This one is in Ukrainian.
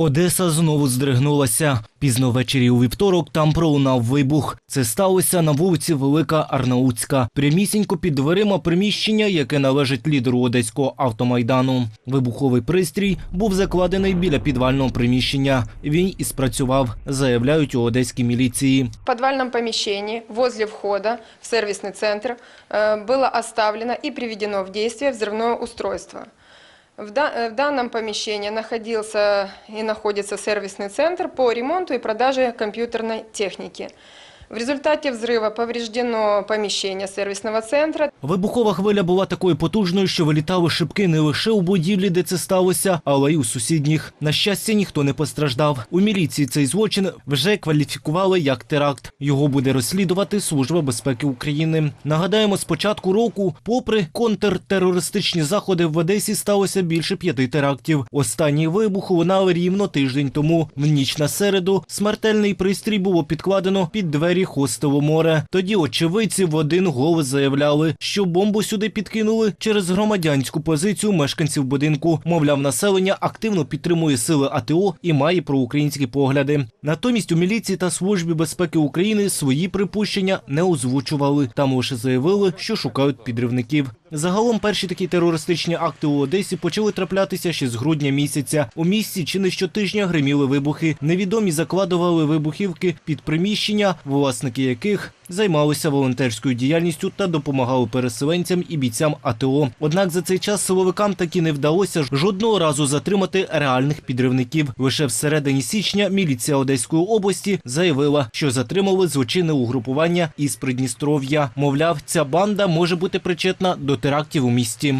Одеса знову здригнулася. Пізно ввечері у вівторок там пролунав вибух. Це сталося на вулиці Велика Арнаутська, прямісінько під дверима приміщення, яке належить лідеру одеського автомайдану. Вибуховий пристрій був закладений біля підвального приміщення. Він і спрацював, заявляють у одеській міліції. В подвальном помещении возле входа в сервисный центр э, было оставлено и приведено в действие взрывное устройство. в, да- э, в данном помещении находился и находится сервисный центр по ремонту и продаже компьютерной техники. В результате взрыва повреждено помещение сервисного центра, Вибухова хвиля була такою потужною, що вилітали шибки не лише у будівлі, де це сталося, але й у сусідніх. На щастя, ніхто не постраждав. У міліції цей злочин вже кваліфікували як теракт. Його буде розслідувати Служба безпеки України. Нагадаємо, з початку року, попри контртерористичні заходи в Одесі, сталося більше п'яти терактів. Останній вибух лунав рівно тиждень тому. В ніч на середу смертельний пристрій було підкладено під двері хостелу море. Тоді очевидці в один голос заявляли, що бомбу сюди підкинули через громадянську позицію мешканців будинку. Мовляв, населення активно підтримує сили АТО і має проукраїнські погляди. Натомість у міліції та службі безпеки України свої припущення не озвучували. Там лише заявили, що шукають підривників. Загалом перші такі терористичні акти у Одесі почали траплятися ще з грудня місяця. У місті чи не щотижня гриміли вибухи. Невідомі закладували вибухівки під приміщення, власники яких займалися волонтерською діяльністю та допомагали переселенцям і бійцям АТО. Однак за цей час силовикам таки не вдалося жодного разу затримати реальних підривників. Лише всередині січня міліція Одеської області заявила, що затримали злочинне угрупування із Придністров'я. Мовляв, ця банда може бути причетна до терактів у місті.